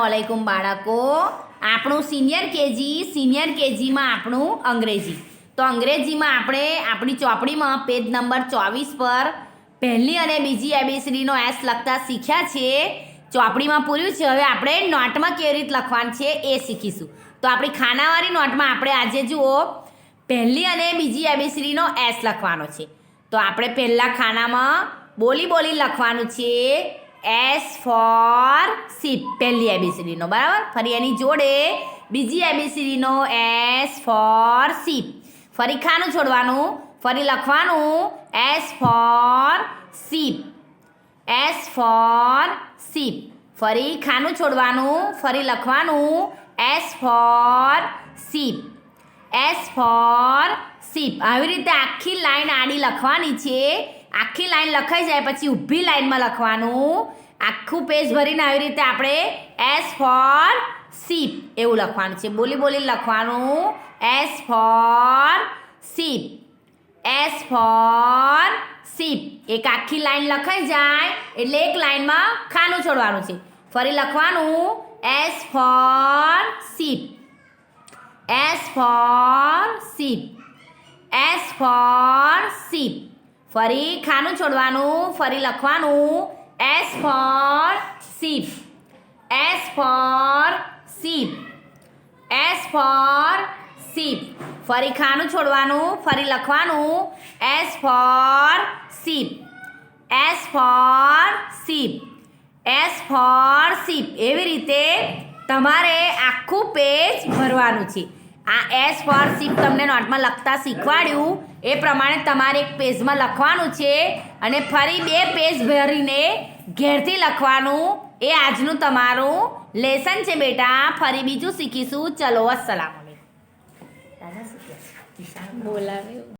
વાલેકુમ બાળકો. આપણું senior KG, senior કેજીમાં આપણું અંગ્રેજી. તો અંગ્રેજીમાં આપણે આપણી ચોપડીમાં પેજ નંબર ચોવીસ પર પહેલી અને બીજી એબીસીડીનો એસ લખતા શીખ્યા છે. ચોપડીમાં પૂર્યું છે, હવે આપણે નોટમાં કેવી રીતે લખવાનું છે એ શીખીશું. તો આપણી ખાનાવાળી નોટમાં આપણે આજે જુઓ, પહેલી અને બીજી એબીસીડીનો એસ લખવાનો છે. તો આપણે પહેલાં ખાનામાં બોલી બોલી લખવાનું છે. એસ ફોર સીપ પહેલી એબીસીડીનો બરાબર? ફરી એની જોડે બીજી એબીસીડીનો એસ ફોર સીપ ફરી ખાનું છોડવાનું, ફરી લખવાનું S for ship S for ship ફરી ખાનું છોડવાનું, ફરી લખવાનું S for ship S for ship આવી રીતે આખી લાઈન આડી લખવાની છે. આખી લાઈન લખાઈ જાય, પછી ઊભી લાઈનમાં લખવાનું. આખું પેજ ભરીને આવી રીતે આપણે એસ ફોર સીપ એવું લખવાનું છે. બોલી બોલી લખવાનું. S for ship S for ship એક આખી લાઈન લખાઈ જાય, એટલે એક લાઈનમાં ખાનું છોડવાનું છે. ફરી લખવાનું. S for ship S for ship S for ship ફરી ખાનું છોડવાનું, ફરી લખવાનું. S for ship S for ship S for ship ફરી ખાનું છોડવાનું, ફરી લખવાનું. S for ship S for ship S for ship એવી રીતે તમારે આખું પેજ ભરવાનું છે. આ એસ ફોર શીપ તમને નોટમાં લખતા શીખવાડ્યું. એ પ્રમાણે તમારે એક પેજમાં લખવાનું છે અને ફરી બે પેજ ભરીને ઘેરથી લખવાનું. એ આજનું તમારું લેસન છે બેટા. ફરી બીજું શીખીશું. ચલો અસલામ બોલાવે.